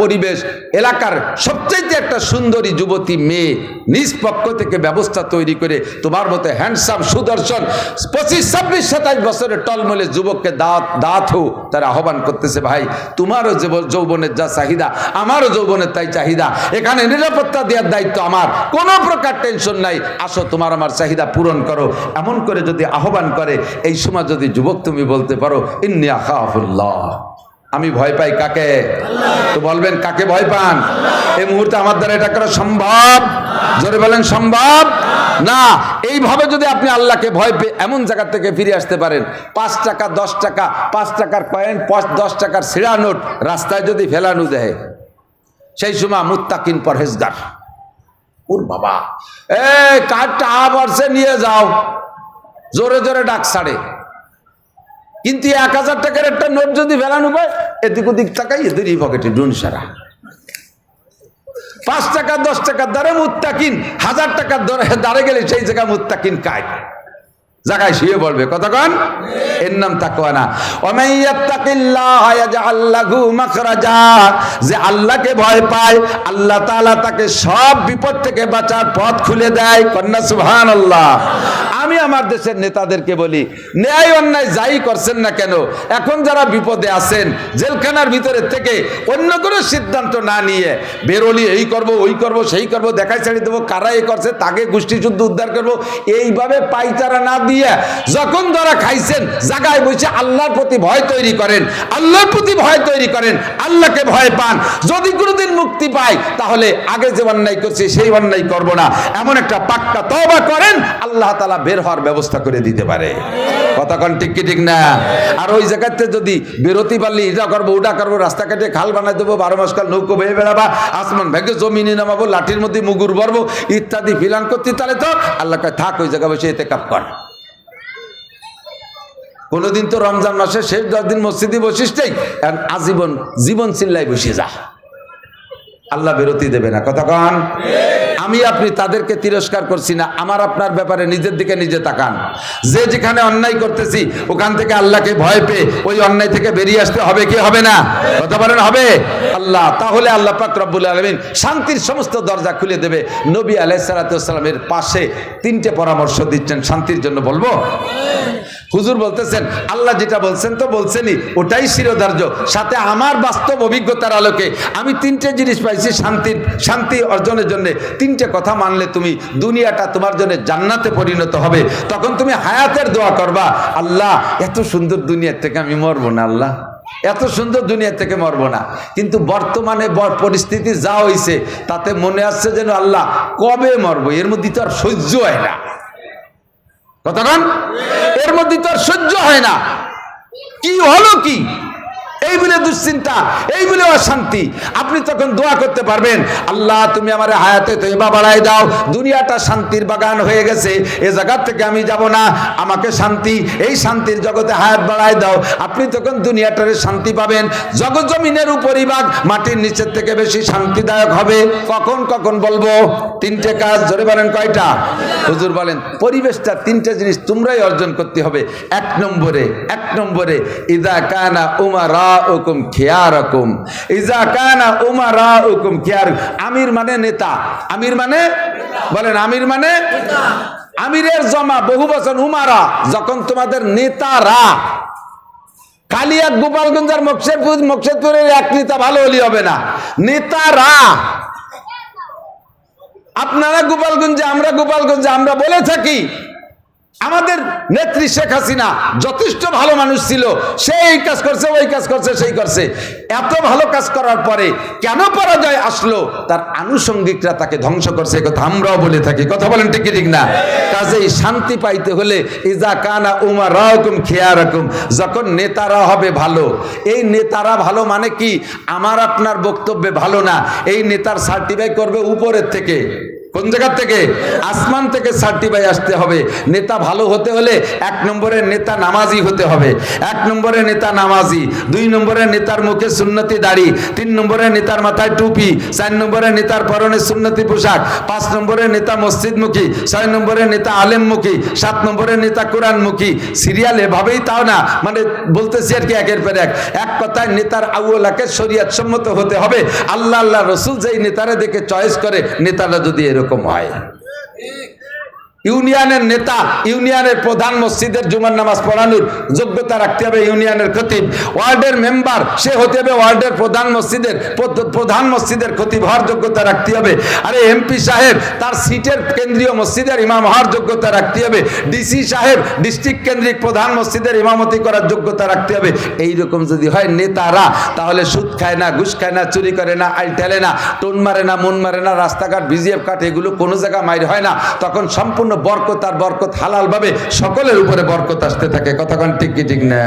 পরিবেশ, এলাকার সবচাইতে একটা সুন্দরী যুবতী মেয়ে নিজ পক্ষ থেকে ব্যবস্থা তৈরি করে তোমার মতো হ্যান্ডসাম সুদর্শন পঁচিশ, ছাব্বিশ সাতাশ বছরের টলমলে যুবককে দাঁত দাঁত হো তারা আহ্বান করতেছে, ভাই, তোমারও যৌবনের যা চাহিদা, আমারও যৌবনের তাই চাহিদা, এখানে নিরাপত্তা দেওয়ার দায়িত্ব আমার, কোনো প্রকার টেনশন নাই, আসো তোমার আমার চাহিদা পূরণ করো। এমন করে যদি আহ্বান করে, এই সময় যদি যুবক তুমি বলতে পারো ইন্নি আখাফুল্লাহ আমি ভয় পাই কাকে? তো বলবেন, কাকে ভয় পান? এই মুহূর্তে আমার দ্বারা এটা করা সম্ভব? জোরে বলেন, সম্ভব? না, এইভাবে যদি আপনি আল্লাহকে ভয় পেয়ে এমন জায়গা থেকে ফিরে আসতে পারেন, পাঁচ টাকা, দশ টাকা, পাঁচ টাকার কয়েন দশ টাকার ছিঁড়া নোট রাস্তায় যদি ফেলানো দেয়, সেই সময় মুত্তাকিন পরহেজগার। ওর বাবা। এ কার্ডটা আবারসে নিয়ে যাও। জোরে জোরে ডাক ছাড়ে। কিন্তু এক হাজার টাকার একটা নোট যদি ফেলানো পায় এদিক ওদিক টাকাই এদেরই পকেটে ডুন সারা। পাঁচ টাকা, দশ টাকার দ্বারে মুত্তাকিন, হাজার টাকার দাঁড়ে গেলে সেই জায়গা মুত্তাকিন কায় জায়গায় শুয়ে বলবে কতক্ষণ এর নাম তাকুয়া না। যে আল্লাহকে ভয় পায়, আল্লাহ তালা তাকে সব বিপদ থেকে বাঁচার পথ খুলে দেয়। কন্যা সুবহানাল্লাহ। আমি আমার দেশের নেতাদেরকে বলি, ন্যায় অন্যায় যাই করছেন না কেন, এখন যারা বিপদে আছেন, জেলখানার ভিতরে থেকে অন্য কোনো সিদ্ধান্ত না নিয়ে, বেরোলি, এই করব, ওই করব, সেই করব, দেখাই ছাড়ি দেবো, কারা এই করছে, তাকে গোষ্ঠীযুদ্ধ উদ্ধার করব, এইভাবে পাইচারা না দিয়ে, যখন ধরা খাইছেন জায়গায় বসে আল্লাহর প্রতি ভয় তৈরি করেন, আল্লাহর প্রতি ভয় তৈরি করেন, আল্লাহকে ভয় পান, যদি কোনোদিন মুক্তি পাই তাহলে আগে যে অন্যায় করছি, সেই অন্যায় করব না। এমন একটা পাক্কা তবা করেন, আল্লাহ তালা বের হওয়ার ব্যবস্থা করে দিতে পারে। কতক্ষণ ঠিক কি ঠিক না? আর ওই জায়গাতে যদি বেরোতে পারলি এটা করব ওটা করব, রাস্তা কাটে খাল বানাই দেবো, বারো মাস কাল নৌকো বেয়ে বেড়াবা, আসমান ভেঙে জমিনে নামাবো, লাঠির মধ্যে মুগুর ভরবো, ইত্যাদি ফিলান করতে, তাহলে তো আল্লাহ কয়, থাক, ওই জায়গা বসে এতে কাপ কর। কোনোদিন তো রমজান মাসে শেষ দশ দিন মসজিদে বসিস নেই আজীবন, জীবন চিল্লাই বসে যা। আল্লাহ বিরতি দেবে না কতক্ষণ আমি, আপনি তাদেরকে তিরস্কার করছি না। আমার আপনার ব্যাপারে নিজের দিকে নিজে তাকান। যে যেখানে অন্যায় করতেছি, ওখান থেকে আল্লাহকে ভয় পেয়ে ওই অন্যায় থেকে বেরিয়ে আসতে হবে কি হবে না? কথা বলেন, হবে? আল্লাহ, তাহলে আল্লাহ পাক রব্বুল আলমিন শান্তির সমস্ত দরজা খুলে দেবে। নবী আলাইসালাতামের পাশে তিনটে পরামর্শ দিচ্ছেন, শান্তির জন্য বলব? হুজুর বলতেছেন, আল্লাহ যেটা বলছেন তো বলছেনই, ওটাই শিরোধার্য। সাথে আমার বাস্তব অভিজ্ঞতার আলোকে আমি তিনটে জিনিস পাইছি শান্তির, শান্তি অর্জনের জন্য। তিনটে কথা মানলে তুমি দুনিয়াটা তোমার জন্য জান্নাতে পরিণত হবে। তখন তুমি হায়াতের দোয়া করবা। আল্লাহ, এত সুন্দর দুনিয়ার থেকে আমি মরবো না আল্লাহ। এত সুন্দর দুনিয়া থেকে মরবো না। কিন্তু বর্তমানে পরিস্থিতি যা হয়েছে তাতে মনে আসছে যেন আল্লাহ কবে মরবো? এর মধ্যে তো আর সহ্য হয় না। কতক্ষণ এর মধ্যে তো আর সহ্য হয় না। কি হলো কি? এই বলে দুশ্চিন্তা, এই বলে অশান্তি। আপনি তখন দোয়া করতে পারবেন, আল্লাহ, তুমি আমার হায়াতে তৈবা বাড়াই দাও। দুনিয়াটা শান্তির বাগান হয়ে গেছে। এ জায়গার থেকে আমি যাব না। আমাকে শান্তি, এই শান্তির জগতে হায়াত বাড়াই দাও। আপনি তখন দুনিয়াটারে শান্তি পাবেন। জগৎ জমিনের উপরই বাঘ মাটির নিচের থেকে বেশি শান্তিদায়ক হবে। কখন কখন বলব? তিনটে কাজ ধরে বলেন কয়টা? হুজুর বলেন, পরিবেশটা তিনটে জিনিস তোমরাই অর্জন করতে হবে। এক নম্বরে এক নম্বরে, ইদা কানা উমারা হুকুম খেয়া রকম ইজা কানা উমারা হুকুম খেয়ার। আমির মানে নেতা। আমির মানে? বলেন, আমির মানে? আমিরের জমা বহু বছর উমারা। যখন তোমাদের নেতারা কালিয়া গোপালগঞ্জ আর মকসেদপুর মকসেদপুরের এক নেতা ভালো হলি হবে না। নেতারা, আপনারা গোপালগঞ্জে, আমরা গোপালগঞ্জে, আমরা বলে থাকি আমাদের নেত্রী শেখ হাসিনা যথেষ্ট ভালো মানুষ ছিল সে এই কাজ করছে, ওই কাজ করছে, সেই করছে। এত ভালো কাজ করার পরে কেন পরাজয় আসলো? তার আনুষঙ্গিকরা তাকে ধ্বংস করছে কথা আমরাও বলে থাকি। কথা বলেন ঠিক ঠিক না? কাজেই শান্তি পাইতে হলে ইজা কানা উমা রকম খেয়া রকম যখন নেতারা হবে ভালো। এই নেতারা ভালো মানে কি? আমার আপনার বক্তব্যে ভালো না, এই নেতার সার্টিফাই করবে উপরের থেকে। কোন জায়গার থেকে? আসমান থেকে সার্টিফাই আসতে হবে। নেতা ভালো হতে হলে এক নম্বরের নেতা নামাজি হতে হবে। এক নম্বরের নেতা নামাজি, দুই নম্বরের নেতার মুখে সুন্নতি দাড়ি, তিন নম্বরের নেতার মাথায় টুপি, চার নম্বরের নেতার পরনে সুন্নতি পোশাক, পাঁচ নম্বরের নেতা মসজিদমুখী, ছয় নম্বরের নেতা আলেমমুখী, সাত নম্বরের নেতা কোরআনমুখী। সিরিয়াল এভাবেই তাও না মানে বলতেছি আর কি একের পর এক। এক কথায় নেতার আউলাকে শরিয়াত সম্মত হতে হবে। আল্লাহ আল্লাহ, রসুল যেই নেতারা দেখে চয়েস করে, নেতারা যদি এরকম হয় ইউনিয়নের নেতা, ইউনিয়নের প্রধান মসজিদের জুমার নামাজ পড়ানোর যোগ্যতা রাখতে হবে ইউনিয়নের খতিব। ওয়ার্ডের মেম্বার, সে হতে হবে ওয়ার্ডের প্রধান মসজিদের প্রধান মসজিদের খতিব হওয়ার যোগ্যতা রাখতে হবে। আরে এমপি সাহেব, তার সিটের কেন্দ্রীয় মসজিদের ইমাম হওয়ার যোগ্যতা রাখতে হবে। ডিসি সাহেব, ডিস্ট্রিক্ট কেন্দ্রিক প্রধান মসজিদের ইমামতি করার যোগ্যতা রাখতে হবে। এই রকম যদি হয় নেতারা, তাহলে সুদ খায় না, ঘুষ খায় না, চুরি করে না, আইল ঠেলে না, টোন মারে না, মন মারে না, রাস্তাঘাট ভিজিএফ কাটে এগুলো কোনো জায়গায় মাইর হয় না। তখন সম্পূর্ণ বরকত আর বরকত হালাল ভাবে সকলের উপরে বরকত আসতে থাকে। কতক্ষণ ঠিক কি, ঠিক না?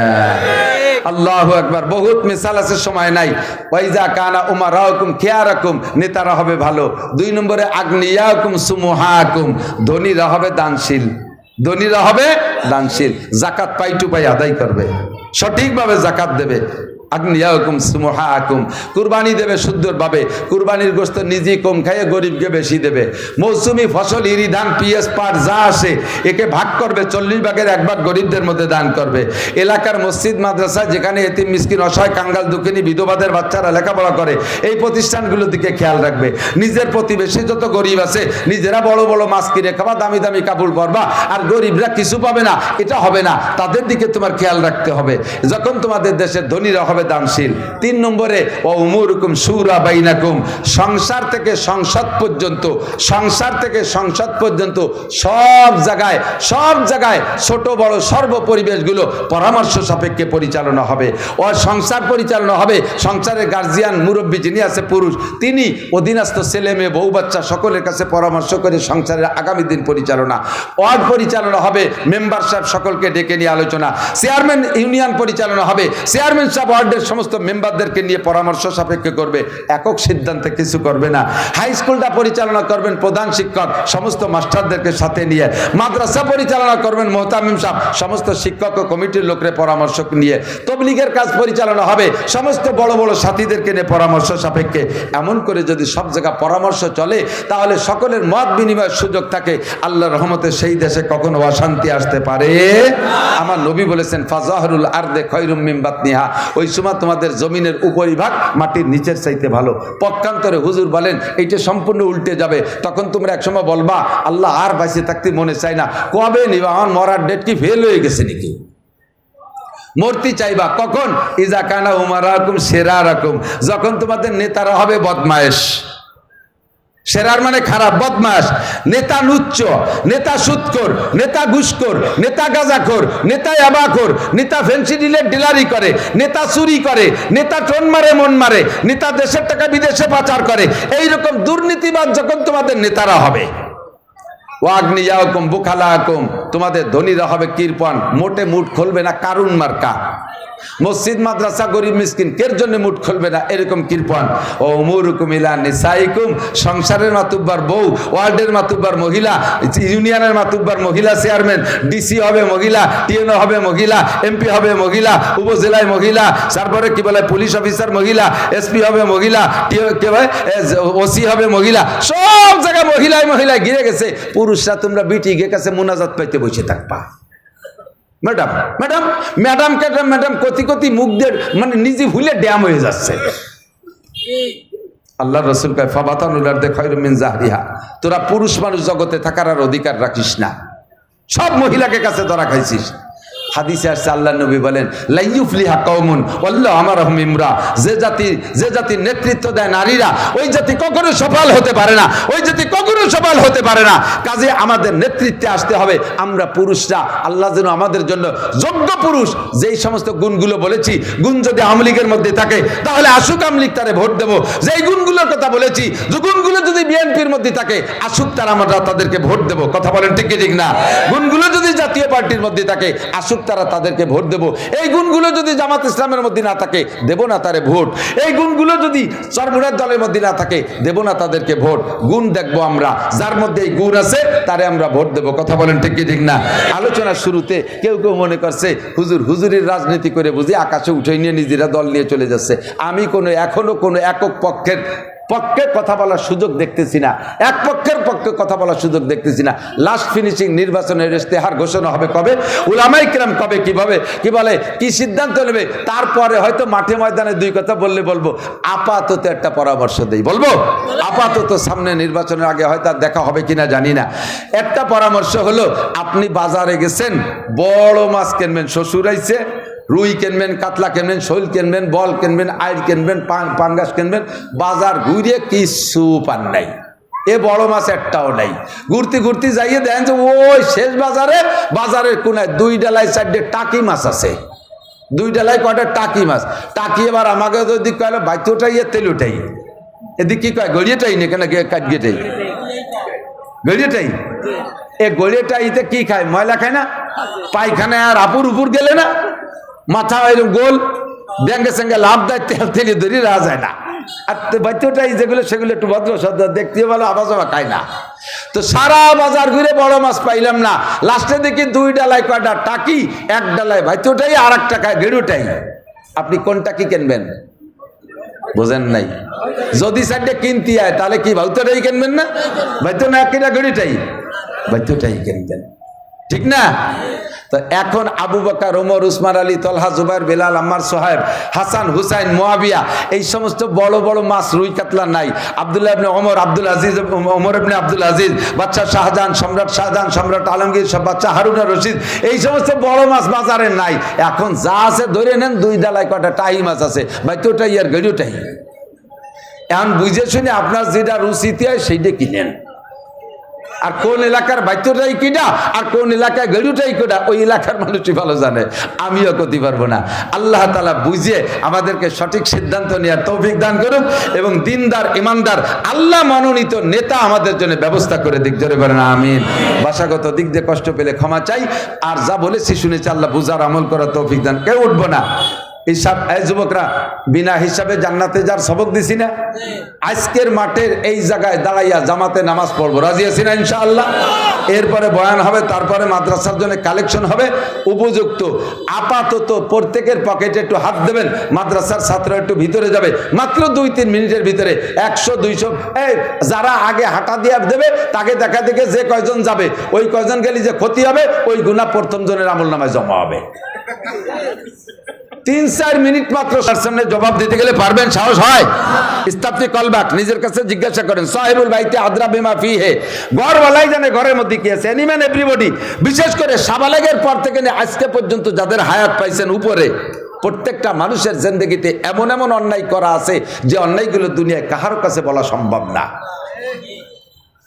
আল্লাহ একবার বহুত মিসাল আছে, সময় নাই। ওয়াইজা কানা উমার রাহুম খেয়া রাখুম নেতারা হবে ভালো। দুই নম্বরে আগ্নিয়া হুকুম সুমুহা হুকুম ধনীরা হবে দানশীল। ধনীরা হবে দানশীল। জাকাত পাই টু পাই আদায় করবে। সঠিকভাবে জাকাত দেবে। আগ্নিয়া হুকুম সুমহা হুকুম কুরবানি দেবে সুন্দরভাবে। কুরবানির গোস্ত নিজেই কম খাইয়ে গরিবকে বেশি দেবে। মৌসুমি ফসল, ইরি, ধান পিএস পাট, যা আসে, একে ভাগ করবে, চল্লিশ ভাগের এক ভাগ গরিবদের মধ্যে দান করবে। এলাকার মসজিদ, মাদ্রাসা, যেখানে এতিম, মিসকিন, অসহায়, কাঙ্গাল, দুঃখিনী, বিধবাদের বাচ্চারা লেখাপড়া করে, এই প্রতিষ্ঠানগুলোর দিকে খেয়াল রাখবে। নিজের প্রতিবেশী যত গরিব আছে, নিজেরা বড় বড় মাছ কিনে খাবা, দামি দামি কাপড় পরবা, আর গরিবরা কিছু পাবে না, এটা হবে না। তাদের দিকে তোমার খেয়াল রাখতে হবে। যখন তোমাদের দেশের ধনীরা হবে দানশীল। তিন নম্বরে, ও উমুরকুম সুরা বাইনাকুম সংসার থেকে সংসদ পর্যন্ত, সংসার থেকে সংসদ পর্যন্ত সব জায়গায় সব জায়গায় ছোট, বড় সর্ব পরিবেশগুলো পরামর্শ সাপেক্ষে পরিচালনা হবে। ও সংসার পরিচালনা হবে সংসারের গার্জিয়ান, মুরব্বী যিনি আছে, পুরুষ, তিনি অধীনস্থ ছেলে মেয়ে, বউ, বাচ্চা, সকলের কাছে পরামর্শ করে সংসারের আগামী দিন পরিচালনা। ওয়ার্ড পরিচালনা হবে, মেম্বার সাহেব সকলকে ডেকে নিয়ে আলোচনা। চেয়ারম্যান ইউনিয়ন পরিচালনা হবে, চেয়ারম্যান সাহেব ওয়ার্ডের সমস্ত মেম্বারদেরকে নিয়ে পরামর্শ সাপেক্ষে করবে। একক সিদ্ধান্তে কিছু করবে না। হাই স্কুলটা পরিচালনা করবেন প্রধান শিক্ষক, সমস্ত মাস্টারদেরকে সাথে নিয়ে। মাদ্রাসা পরিচালনা করবেন মোহতামিম সাহেব সমস্ত শিক্ষক ও কমিটির লোকের পরামর্শ নিয়ে। তবলিগের কাজ পরিচালনা হবে। সমস্ত বড় বড় সাথীদেরকে নিয়ে পরামর্শ সাপেক্ষে। এমন করে যদি সব জায়গা পরামর্শ চলে, তাহলে সকলের মত বিনিময়ের সুযোগ থাকে। আল্লাহ রহমতে সেই দেশে কখনো অশান্তি আসতে পারে। আমার নবী বলেছেন ফাজাহরুল আর্দে খৈরুম মিমবাত নিহা ওই সময় তোমাদের জমিনের উপরিভাগ মাটির নিচের চাইতে ভালো। পক্ষান্তরে হুজুর বলেন, এইটা সম্পূর্ণ উল্টে যাবে। তখন তোমরা একসময় বলবা, আল্লাহ আর বাঁচিয়ে থাকতে মনে চাই না। কবে নিবা? আমার মরার ডেট কি ফেল হয়ে গেছে নাকি? মূর্তি চাইবা। কখন? ইজা কানা উমার সেরা রকম যখন তোমাদের নেতারা হবে বদমায়েশ। সেরার মানে খারাপ বদমাস নেতা নুচ্চ, নেতা সুৎকর নেতা ঘুষকর নেতা গাজাখর, নেতা অ্যাবাখোর নেতা ফেন্সি ডিলের ডিলারি করে, নেতা চুরি করে, নেতা টোন মারে, মন মারে, নেতা দেশের টাকা বিদেশে পাচার করে। এই রকম দুর্নীতিবাদ যখন তোমাদের নেতারা হবে। ওয়াগ্নিয়াকুম বুখালাকুম তোমাদের ধনীরা হবে কৃপন মোটে মুঠ খুলবে না কারুন মার্কা। মসজিদ, মাদ্রাসা, গরিব, মিসকিন, কের জন্য মুঠ খুলবে না? এরকম কৃপন ও উমুরুকুম ইলা নিসাইকুম। সংসারের মাতুব্বার বউ ওয়ার্ডের মাতুব্বার মহিলা, ইউনিয়নের মাতুব্বার মহিলা চেয়ারম্যান, ডিসি হবে মহিলা, টিএনও হবে মহিলা, এমপি হবে মহিলা, উপজেলায় মহিলা, তারপরে কি বলে, পুলিশ অফিসার মহিলা, এসপি হবে মহিলা, কে বলে ওসি হবে মহিলা, সব জায়গায় মহিলায় মহিলায় ঘিরে গেছে। পুরুষরা তোমরা বিটি গে কাছে মোনাজাত পাইতে বসে থাকবা ম্যাডাম ম্যাডাম ম্যাডাম ক্যাডাম ম্যাডাম, কতি কতি মুখ দিয়ে মানে নিজে ভুলে ড্যাম হয়ে যাচ্ছে। আল্লাহ রসুল কয় ফাবাতানুলার দে খৈরমিন জাহরিহা। তোরা পুরুষ মানুষ জগতে থাকার আর অধিকার রাখিস না। সব মহিলাকে কাছে ধরা খাইছিস। হাদিসে আসছে আল্লাহ নবী বলেন লাইয়ুফলিহা কওমুন আল্লাহ আমার ইমরা যে জাতি, যে জাতির নেতৃত্ব দেয় নারীরা, ওই জাতি কখনো সফল হতে পারে না, ওই জাতি কখনো সফল হতে পারে না। কাজে আমাদের নেতৃত্বে আসতে হবে, আমরা পুরুষরা, আল্লাহ যেন আমাদের জন্য যোগ্য পুরুষ। যেই সমস্ত গুণগুলো বলেছি, গুণ যদি আমলিগের মধ্যে থাকে, তাহলে আসুক আমলিক তারে ভোট দেবো। যেই গুণগুলোর কথা বলেছি, যে গুণগুলো যদি বিএনপির মধ্যে থাকে, আসুক তারা আমরা তাদেরকে ভোট দেবো। কথা বলেন ঠিক ঠিক না? গুণগুলো যদি জাতীয় পার্টির মধ্যে থাকে, আসুক আসুক তারা তাদেরকে ভোট দেব। এই গুণগুলো যদি জামাত ইসলামের মধ্যে না থাকে, দেব না তারে ভোট। এই গুণগুলো যদি সরবরাহ দলের মধ্যে না থাকে, দেব না তাদেরকে ভোট। গুণ দেখব আমরা। যার মধ্যে এই গুণ আছে, তারে আমরা ভোট দেব। কথা বলেন ঠিক কি ঠিক না? আলোচনার শুরুতে কেউ কেউ মনে করছে, হুজুর, হুজুরের রাজনীতি করে বুঝি আকাশে উঠে নিয়ে নিজেরা দল নিয়ে চলে যাচ্ছে। আমি কোনো, এখনও কোনো একক পক্ষের পক্ষে কথা বলার সুযোগ দেখতেছি না। এক পক্ষের পক্ষে কথা বলার সুযোগ দেখতেছি না। লাস্ট ফিনিশিং নির্বাচনের ইশতেহার ঘোষণা হবে কবে? উলামাই কিরাম কবে, কীভাবে? কি বলে? কি সিদ্ধান্ত নেবে? তারপরে হয়তো মাঠে ময়দানে দুই কথা বললে বলব। আপাতত একটা পরামর্শ দেই। বলব? আপাতত সামনে নির্বাচনের আগে হয়তো দেখা হবে কিনা জানি না। একটা পরামর্শ হলো, আপনি বাজারে গেছেন, বড় মাছ কিনবেন, শ্বশুর আইছে রুই কিনবেন, কাতলা কিনবেন, শৈল কিনবেন, বল কিনবেন আইর কিনবেন পাঙ্গাস কিনবেন, বাজার ঘুরে কিছু পান নাই। এ বড় মাছ একটাও নাই। ঘুরতে ঘুরতে যাইয়ে দেখেন যে, ওই শেষ বাজারে, বাজারের কোনায় দুই ডালায় চারটে টাকি মাছ আছে। দুই ডালায় কয়টা টাকি মাছ? টাকি এবার আমাকে যদি কয়লো বাইতোটাই এ তেলুটাই এদিক কি কয় গড়িয়েটাই না, কেন কাটিয়েটাই গড়িয়েটাই এ গড়িয়েটাইতে কি খায়? ময়লা খায় না? পায়খানায় আর আপুর উপর গেলে না? মাথা এরকম গোল ব্যাঙ্গে সঙ্গে লাভ দেয়, তেল তেলে ধরে রাখা যায় না। আর বাচ্চাটাই যেগুলো সেগুলো একটু ভদ্র সদ্র দেখতে ভালো, আবার খায় না। তো সারা বাজার ঘুরে বড় মাছ পাইলাম না। লাস্টে দেখি দুই ডালায়, কয়টা টাকি, এক ডালায় ভাইচোটাই আর এক টাকায় গেড়ুটাই আপনি কোন টাকি কিনবেন? বোঝেন নাই। যদি সাইডে কিনতে হয় তাহলে কি ভাউতাটাই কিনবেন না? ভাইতো না কিনা গড়িটাই ভাইতোটাই কিনবেন। ঠিক না? তো এখন আবু বকর ওমর উসমান আলী, তলহা, জুবাইর, বেলাল, আম্মার সোহেব হাসান, হুসাইন, মোয়াবিয়া, এই সমস্ত বড় বড় মাছ রুই কাতলা নাই। আবদুল্লাহ ইবনে ওমর, আব্দুল আজিজ ওমর ইবনে আব্দুল আজিজ বাচ্চা শাহজাহান, সম্রাট শাহজাহান, সম্রাট আলমগীর, সব বাচ্চা হারুনা রশিদ, এই সমস্ত বড় মাছ বাজারে নাই। এখন যা আছে ধরে নেন, দুই ডালায় কটা টাই মাছ আছে। ভাইতোটাই আর গড়িওটাই। এখন বুঝে শুনে আপনার যেটা রুচিতে হয়, সেইটা কিনেন। আর কোন এলাকার বাচ্চাটাই কিনা আর কোন এলাকায় গরুটাই কিনা ওই এলাকার মানুষটি ভালো জানে। আমিও করতে পারব না। আল্লাহ তালা বুঝে আমাদেরকে সঠিক সিদ্ধান্ত নেওয়ার তৌফিক দান করুন এবং দিনদার, ইমানদার, আল্লাহ মনোনীত নেতা আমাদের জন্য ব্যবস্থা করে দিক। জোরে বলেন, আমিন। ভাষাগত দিক দিয়ে কষ্ট পেলে ক্ষমা চাই। আর যা বলেছি শুনেছি আল্লাহ বুঝার আমল করার তৌফিক দান। কেউ উঠবো না। হিসাব যুবকরা, বিনা হিসাবে জান্নাতে যার সবক দিছি না। আজকের মাঠের এই জায়গায় দাঁড়াইয়া জামাতে নামাজ পড়ব। রাজি আছি না ইনশাআল্লাহ? এরপরে বয়ান হবে, তারপরে মাদ্রাসার জন্য কালেকশন হবে। উপযুক্ত, আপাতত প্রত্যেকের পকেটে একটু হাত দেবেন, মাদ্রাসার ছাত্র একটু ভিতরে যাবে। মাত্র দুই তিন মিনিটের ভিতরে, একশো, দুইশো, এই যারা আগে হাঁটা দিয়ে দেবে, তাকে দেখা দেখে যে কয়জন যাবে, ওই কয়জন গেলে যে ক্ষতি হবে, ওই গুণা প্রথম জনের আমল নামায় জমা হবে। তিন, চার মিনিট মাত্র তার সামনে জবাব দিতে গেলে পারবেন, সাহস হয়। ইস্তাফতি কলবাক নিজের কাছে জিজ্ঞাসা করেন, সাহেবুল ভাইতে আদ্রা বিমা ফি হে ঘর ঘরওয়ালাই জানে ঘরের মধ্যে কি আছে। এনিম্যান এভরিবডি বিশেষ করে সাবালেগের পর থেকে আজকে পর্যন্ত যাদের হায়াত পাইছেন উপরে, প্রত্যেকটা মানুষের জিন্দগিতে এমন এমন অন্যায় করা আছে যে অন্যায়গুলো দুনিয়ায় কাহার কাছে বলা সম্ভব না।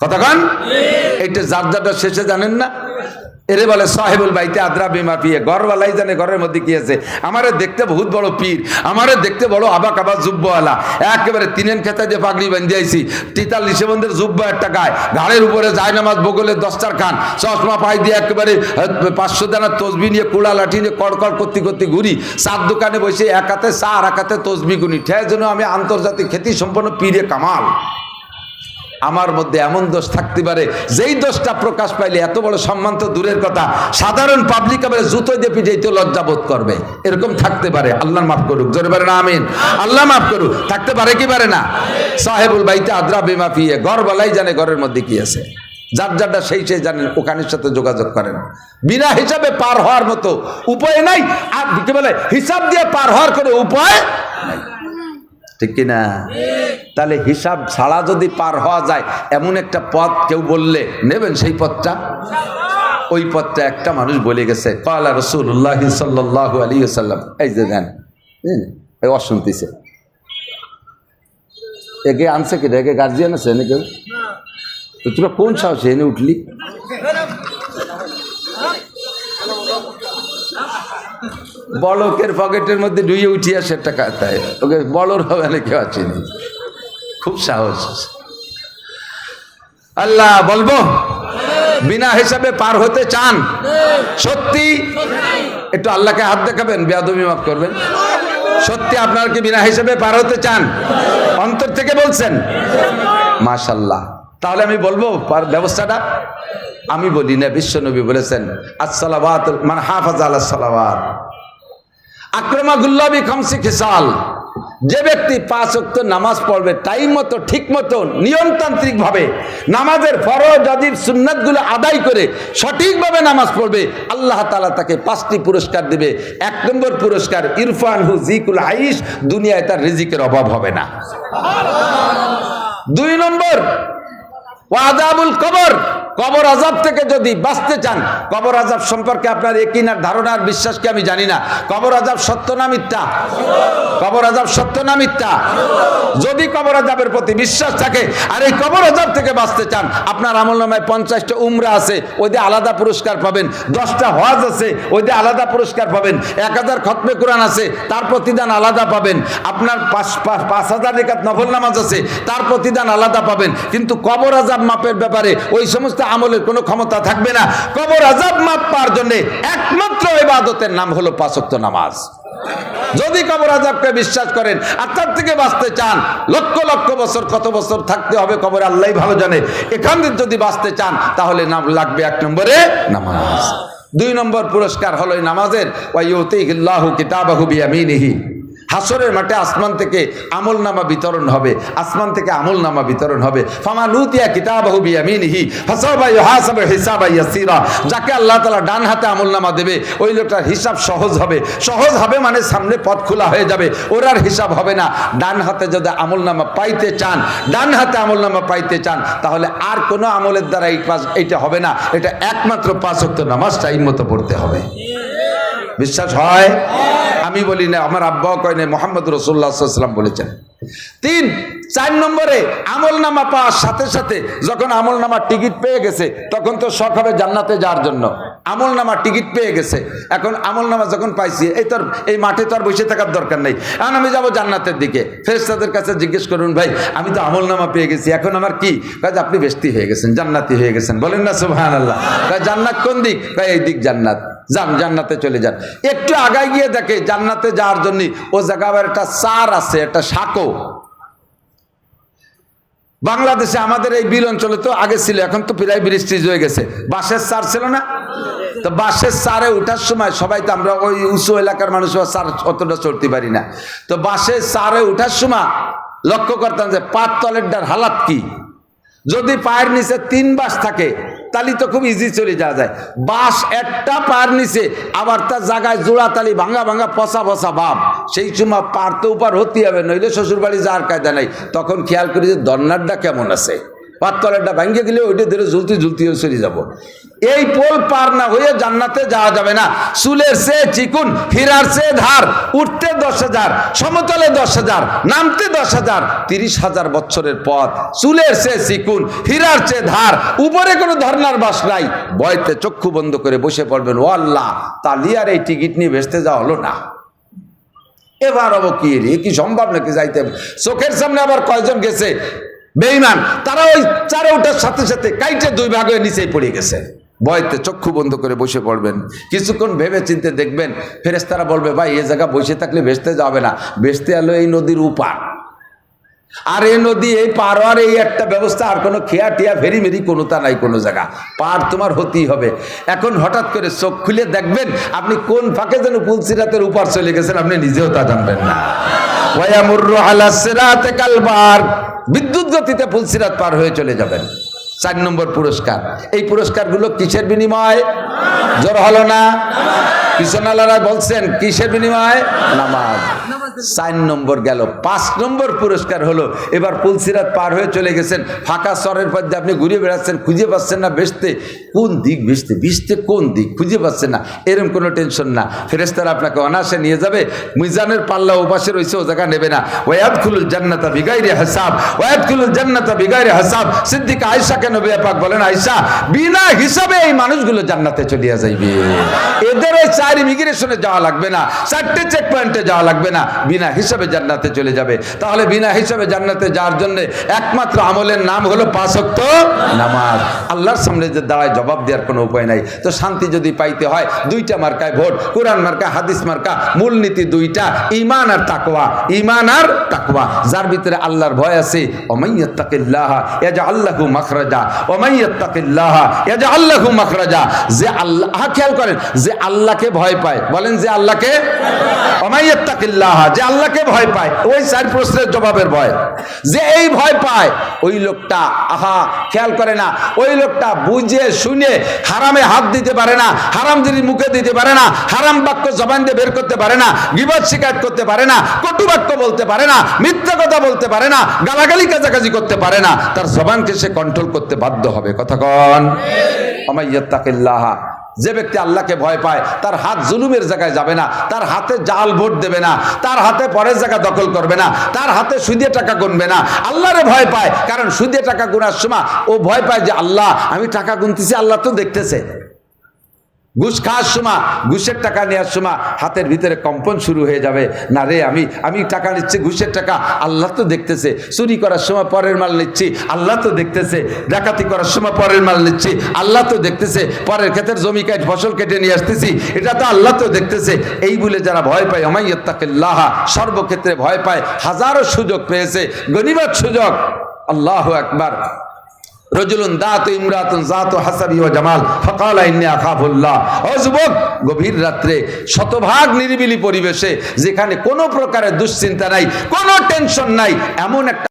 কতক্ষণ যার যারটা শেষে জানেন না? এরে বলে, সাহেবুল বাইতে আদ্রা বিমা পিয়ে। ঘরওয়ালাই জানে ঘরের মধ্যে কি আছে। আমারে দেখতে বহুত বড় পীর, আমারে দেখতে বড় আবাক আবাক জুব্বওয়ালা। একেবারে তিনেন খেতে দিয়ে পাগড়ি বান্ধি আইছি, তিতাল নিশেবন্ধের জুব্বা একটা গায়ে। ঘাড়ের উপরে যায় নামাজ বগলের দশটার খান। চশমা পাই দিয়ে একেবারে পাঁচশো দানার তসবি নিয়ে, কুড়া লাঠি নিয়ে, কড়কড় করতে করতে ঘুরি। চার দোকানে বসে এক হাতে চা আর এক হাতে তসবি গুনি। ঠেয় যেন আমি আন্তর্জাতিক খ্যাতি সম্পন্ন পীরে কামাল। আমার মধ্যে এমন দোষ থাকতে পারে, যেই দোষটা প্রকাশ পাইলে এত বড় সম্মান তো দূরের কথা। সাধারণ পাবলিক আবার জুতো দিয়ে লজ্জা বোধ করবে। এরকম থাকতে পারে আল্লাহ মাফ করুক, জোরে পারে না আমিন। আল্লাহ মাফ করুক, থাকতে পারে কি পারে না? সাহেবুল বাইতে আদ্রা বিমা ফিয়ে, ঘর বলাই জানে ঘরের মধ্যে কি আছে। যার যারটা সেই সেই জানেন ওখানের সাথে যোগাযোগ করেন বিনা হিসাবে পার হওয়ার মতো উপায় নাই, আর কি বলে, হিসাব দিয়ে পার হওয়ার করে উপায় নাই। ঠিক কিনা? তাহলে হিসাব ছাড়া যদি পার হওয়া যায়, এমন একটা পথ কেউ বললে নেবেন সেই পথটা? ওই পথটা একটা মানুষ বলে গেছে কালা রসুল্লাহ সাল্লাহ আলী সাল্লাম এই যে দেন অশুনতিছে একে আনছে কি একে গার্জিয়ান আছে এনে কেউ তো তোরা কোন সাহসে এনে উঠলি? বলকের পকেটের মধ্যে ডুইয়ে উঠিয়ে আসে টাকা তাই ওকে বলর হবে না, কেউ আসেনি খুব সাহস আল্লাহ, বলব? বিনা হিসাবে পার হতে চান? সত্যি? একটু আল্লাহকে হাত দেখাবেন, বেয়াদবি মাফ করবেন। সত্যি আপনার কি বিনা হিসেবে পার হতে চান? অন্তর থেকে বলছেন। মাশাল্লাহ তাহলে আমি বলব, পার- ব্যবস্থাটা? আমি বলি না বিশ্বনবী বলেছেন আসসালাবাত মানে হাফাজ আল্লাহ সালাবাত আক্রমা গুল্লাবি খামসি খিসাল। যে ব্যক্তি পাঁচ অক্ত নামাজ পড়বে টাইম মতো, ঠিক মতো নিয়মতান্ত্রিক ভাবে নামাজের ফরজ, আদিব, সুন্নাতগুলো আদায় করে সঠিকভাবে নামাজ পড়বে, আল্লাহ তালা তাকে পাঁচটি পুরস্কার দিবে। এক নম্বর পুরস্কার, ইরফান হু জিকুল আইস দুনিয়ায় তার রিজিকের অভাব হবে না। দুই নম্বর, ওয়াদাবুল কবর কবর আজাব থেকে যদি বাঁচতে চান, কবর আজাব সম্পর্কে আপনার একিনার ধারণার বিশ্বাসকে আমি জানি না। কবর আজাব সত্য না মিথ্যা? কবর আজাব সত্য না মিথ্যা? যদি কবর আজাবের প্রতি বিশ্বাস থাকে, আর এই কবর আজাব থেকে বাঁচতে চান, আপনার আমল নামায় পঞ্চাশটা উমরা আছে ওই দিয়ে আলাদা পুরস্কার পাবেন, দশটা হজ আছে ওই দিয়ে আলাদা পুরস্কার পাবেন, এক হাজার খতমে কোরআন আছে, তার প্রতিদান আলাদা পাবেন, আপনার পাঁচ, পাঁচ- পাঁচ হাজার রেখাত নফল নামাজ আছে, তার প্রতিদান আলাদা পাবেন, কিন্তু কবর আজাব মাপের ব্যাপারে ওই সমস্ত আমলের কোনো ক্ষমতা থাকবে না। কবর আজাব মাপ পাওয়ার জন্য একমাত্র ইবাদতের নাম হলো পাঁচক্ত নামাজ। যদি কবর আজাবকে বিশ্বাস করেন আর তার থেকে বাঁচতে চান, লক্ষ লক্ষ বছর কত বছর থাকতে হবে কবর আল্লাহ ভালো জানে। এখান থেকে যদি বাঁচতে চান, তাহলে নাম লাগবে এক নম্বরে নামাজ। দুই নম্বর পুরস্কার হলো নামাজের ওয়াইউতিহিল্লাহু কিতাবাহু বিয়ামিনিহি। হাসরের মাঠে আসমান থেকে আমল নামা বিতরণ হবে, আসমান থেকে আমল নামা বিতরণ হবে। যাকে আল্লাহ তাআলা ডান হাতে আমল নামা দেবে, ওই লোকটার হিসাব সহজ হবে। সহজ হবে মানে সামনে পথ খোলা হয়ে যাবে, ওর আর হিসাব হবে না। ডান হাতে যদি আমল নামা পাইতে চান, ডান হাতে আমল নামা পাইতে চান, তাহলে আর কোনো আমলের দ্বারা এই পাঁচ এইটা হবে না। এটা একমাত্র পাঁচ ওয়াক্ত নামাজ টাইম মতো পড়তে হবে। বিশ্বাস হয়? আমি বলি না, আমার আব্বাও কয় না মোহাম্মদ রসুল্লাহাম বলেছেন। তিন, চার নম্বরে আমল নামা পাওয়ার সাথে সাথে যখন আমল নামার টিকিট পেয়ে গেছে, তখন তো শখ হবে জান্নাতে যাওয়ার জন্য। আমল নামা টিকিট পেয়ে গেছে, এখন আমল নামা যখন পাইছি, এই তোর, এই মাঠে তো আর বসে থাকার দরকার নেই। এখন আমি যাব জান্নাতের দিকে। ফেরেশতাদের কাছে জিজ্ঞেস করুন, ভাই, আমি তো আমল নামা পেয়ে গেছি, এখন আমার কি? কাজ আপনি বেস্তি হয়ে গেছেন, জান্নাতি হয়ে গেছেন। বলেন না সুবহান আল্লাহ জান্নাত কোন দিক? এই দিক জান্নাত। যান, জান্নাতে চলে যান। একটু আগায় গিয়ে দেখে জান্নাতে যাওয়ার জন্য ও জায়গা একটা সার আছে, একটা সাঁকো বাংলাদেশে আমাদের এই বিল অঞ্চলে তো আগে ছিল, এখন তো প্রায় বৃষ্টি হয়ে গেছে। বাঁশের সার ছিল না? তো বাঁশের সারে ওঠার সময় সবাই তো আমরা ওই উঁচু এলাকার মানুষ সার অতটা চড়তে পারি না। তো বাঁশের সারে ওঠার সময় লক্ষ্য করতাম যে পাত তলের ডার হালাত কি? যদি পায়ের নিচে তিন বাস থাকে তালি তো খুব ইজি চলে যাওয়া যায়। বাস একটা পার নিচে, আবার তার জায়গায় জোড়া তালি, ভাঙা ভাঙা, পচা পচা ভাব। সেই সময় পার তো উপার হতে হবে, নইলে শ্বশুর বাড়ি যাওয়ার কায়দা নাই। তখন খেয়াল করি যে দন্নারটা কেমন আছে। পাততলাটা ভাঙ্গে গেলে ওইটা ধরে ঝুলতে ঝুলতেও চলে যাব। এই পোল পার না হয়ে জান্নাতে যাওয়া যাবে না। চুলের সে চিকুন, হীরার সে ধার, উঠতে দশ হাজার, সমতলে দশ হাজার, নামতে দশ হাজার, তিরিশ হাজার বছরের পথ। চুলের সে চিকুন, হীরার সে ধার, উপরে কোনো ধর্নার বাস নাই। বয়তে চক্ষু বন্ধ করে বসে পড়বেন। ও আল্লাহ, তালিয়ার এই টিকিট নিয়ে ভেসতে যাওয়া হলো না। এবার হব কি রে? কি সম্ভব নাকি যাইতে? চোখের সামনে আবার কয়জন গেছে? বেইমান তারা ওই চারে ওঠার সাথে সাথে কাইটে দুই ভাগ হয়ে নিচেই পড়ে গেছে। ভয়তে চক্ষু বন্ধ করে বসে পড়বেন। কিছুক্ষণ ভেবে চিনতে দেখবেন ফেরেস্তারা বলবে, ভাই, এ জায়গা বসে থাকলে ভেসতে যাবে না। ভেসতে এলো এই নদীর উপার। আর এই নদী, এই পার হওয়ার এই একটা ব্যবস্থা, আর কোনো খেয়া টিয়া ফেরি মেরি কোনো তা নাই কোনো জায়গা। পার তোমার হতেই হবে। এখন হঠাৎ করে চোখ খুলে দেখবেন, আপনি কোন ফাঁকে যেন পুলসিরাতের উপার চলে গেছেন, আপনি নিজেও তা জানবেন না। ওয়ায়ামুররু আলা সিরাতে কালবার বিদ্যুৎ গতিতে ফুলসিরাত পার হয়ে চলে যাবেন। চার নম্বর পুরস্কার। এই পুরস্কারগুলো কিসের বিনিময়? জোর হলো না? কিশনালারা বলছেন, কিসের বিনিময়? নামাজ। চার নম্বর গেল। পাঁচ নম্বর পুরস্কার হলো। এবার পুলসিরাত পার হয়ে চলে গেছেন। ফাঁকা স্বরের মধ্যে আপনি ঘুরে বেড়াচ্ছেন, খুঁজে পাচ্ছেন না বেসতে কোন দিক বেসতে বিসতে কোন দিক? খুঁজে পাচ্ছেন না। এরম কোনো টেনশন না। ফেরেস্তারা আপনাকে অনাসে নিয়ে যাবে। মিজানের পাল্লা ওপাশে রয়েছে, ও জায়গা নেবে না। ওয়াদ খুলুল জান্নাতা বিগাইরে হাসাব। ওয়াদ খুলুল জান্নাতা বিগাইরে হাসাব। সিদ্দিক আয়সাকে তাহলে বিনা হিসাবে জান্নাতে জন্য একমাত্র আমলের নাম হলো পাঁচক্ত নামাজ। আল্লাহর সামনে যে দাঁড়ায় জবাব দেওয়ার কোনো উপায় নাই। তো শান্তি যদি পাইতে হয়, দুইটা মার্কায় ভোট, কোরআন মার্কা, হাদিস মার্কা, মূলনীতি দুইটা ইমান আর তাকওয়া। ইমান আর তাকওয়া। যার ভিতরে আল্লাহর ভয় আছে ওমাইয়াত্তাকিল্লাহ ইয়াজা আল্লাহু মাখরাজা ওমাইয়াত্তাকিল্লাহ ইয়াজা আল্লাহু মাখরাজা। যে আল্লাহ খেয়াল করেন, যে আল্লাহকে ভয় পায়। বলেন যে আল্লাহকে? ওমাইয়াত্তাকিল্লাহ যে আল্লাহকে ভয় পায়। ওই চার প্রশ্নের জবাবের ভয়। যে এই ভয় পায়, ওই লোকটা, আহা, খেয়াল করে না। ওই লোকটা বুঝে, শুনে হারামে হাত দিতে পারে না, হারাম মুখে দিতে পারে না, হারাম বাক্য জবান দিয়ে বের করতে পারে না বিবাদ শিকায়ত করতে পারে না, কটু বাক্য বলতে পারে না, মিথ্যা কথা বলতে পারে না, গালাগালি কাজাকাজি করতে পারে না, তার জবানকে সে কন্ট্রোল করতে বাধ্য হবে। কথা কন। যে ব্যক্তি আল্লাহকে ভয় পায়, তার হাত জুলুমের জায়গায় যাবে না, তার হাতে জাল ভোট দেবে না, তার হাতে পরের জায়গা দখল করবে না, তার হাতে সুদিয়ে টাকা গুনবে না, আল্লাহরে ভয় পায়। কারণ সুদিয়ে টাকা গুনার সময় ও ভয় পায় যে, আল্লাহ, আমি টাকা গুনতেছি, আল্লাহ তো দেখতেছে। ঘুষ খাওয়ার সময়, ঘুষের টাকা নেওয়ার সময় হাতের ভিতরে কম্পন শুরু হয়ে যাবে। না রে, আমি আমি টাকা নিচ্ছি, ঘুষের টাকা। আল্লাহ তো দেখতেছে। চুরি করার সময় পরের মাল নিচ্ছি, আল্লাহ তো দেখতেছে। ডাকাতি করার সময় পরের মাল নিচ্ছি, আল্লাহ তো দেখতেছে। পরের ক্ষেতের জমি কাট, ফসল কেটে নিয়ে আসতেছি, এটা তো আল্লাহ তো দেখতেছে। এই বলে যারা ভয় পায় অমাইয়াত্তাকিল্লাহ সর্বক্ষেত্রে ভয় পায়, হাজারো সুযোগ পেয়েছে গনিবাদ সুযোগ। আল্লাহ একবার রজুলুন দাত ইমরাতুন জাতু হাসাবি ও জামাল। ফাকালা ইন্নী আখাফুল্লাহ। ও গভীর রাত্রে শতভাগ নিরিবিলি পরিবেশে যেখানে কোনো প্রকারের দুশ্চিন্তা নাই, কোনো টেনশন নাই, এমন একটা